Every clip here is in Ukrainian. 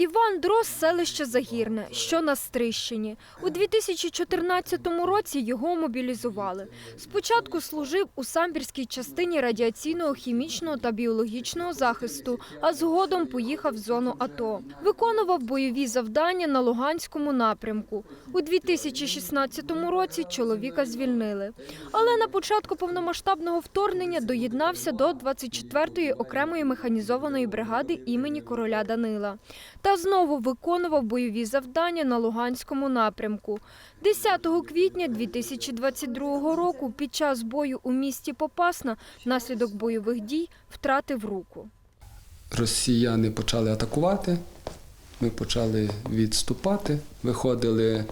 Іван Дрос – селище Загірне, що на Стрищині. У 2014 році його мобілізували. Спочатку служив у самбірській частині радіаційного, хімічного та біологічного захисту, а згодом поїхав в зону АТО. Виконував бойові завдання на Луганському напрямку. У 2016 році чоловіка звільнили. Але на початку повномасштабного вторгнення доєднався до 24-ї окремої механізованої бригади імені короля Данила та знову виконував бойові завдання на Луганському напрямку. 10 квітня 2022 року під час бою у місті Попасна внаслідок бойових дій втратив руку. Росіяни почали атакувати, ми почали відступати, виходили,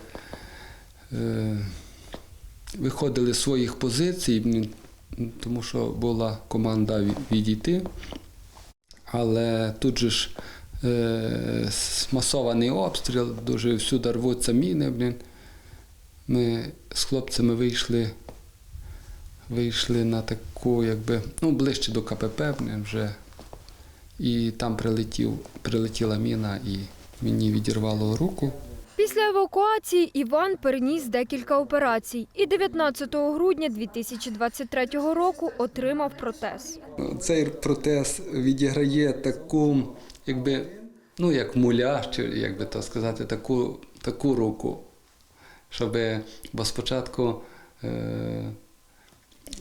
е, виходили з своїх позицій, тому що була команда відійти. Але тут же ж масований обстріл, дуже всюди рвуться міни. Блін. Ми з хлопцями вийшли, вийшли на таку, якби, ну, ближче до КПП блін, вже. І там прилетів, прилетіла міна і мені відірвало руку. Після евакуації Іван переніс декілька операцій і 19 грудня 2023 року отримав протез. Цей протез відіграє таку, якби, ну як муляж, чи як би то сказати, таку, таку руку. Щоб, бо спочатку, е,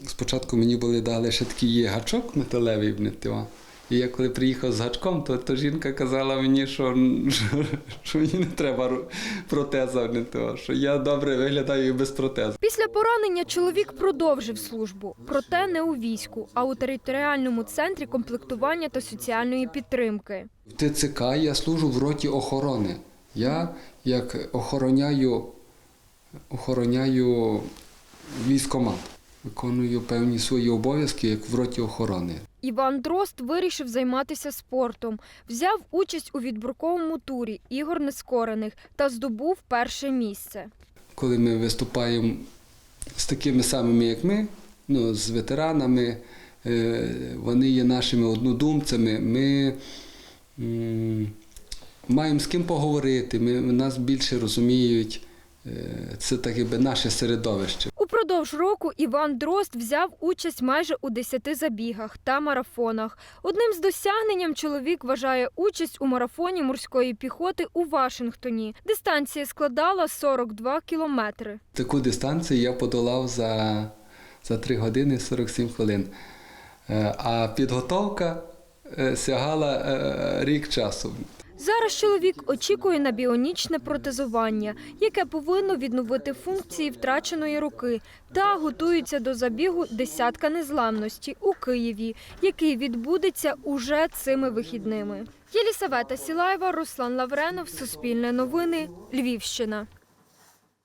спочатку мені були дали ще такий гачок металевий в нитва. І я коли приїхав з гачком, то, то жінка казала мені, що, що, що мені не треба протеза в нитва, що я добре виглядаю і без протезу. Після поранення чоловік продовжив службу, проте не у війську, а у територіальному центрі комплектування та соціальної підтримки. В ТЦК я служу в роті охорони. Я як охороняю, охороняю військомат, виконую певні свої обов'язки як в роті охорони. Іван Дрозд вирішив займатися спортом, взяв участь у відбірковому турі ігор нескорених та здобув перше місце. Коли ми виступаємо з такими самими, як ми, ну, з ветеранами, е, вони є нашими однодумцями, ми маємо з ким поговорити, ми, нас більше розуміють. Е, Це так якби наше середовище. Упродовж року Іван Дрозд взяв участь майже у 10 забігах та марафонах. Одним з досягненням чоловік вважає участь у марафоні морської піхоти у Вашингтоні. Дистанція складала 42 кілометри. Таку дистанцію я подолав за, за 3 години 47 хвилин. Е, А підготовка е, сягала е, рік часу. Зараз чоловік очікує на біонічне протезування, яке повинно відновити функції втраченої руки, та готується до забігу десятка незламності у Києві, який відбудеться уже цими вихідними. Єлісавета Сілаєва, Руслан Лавренов, Суспільне новини, Львівщина.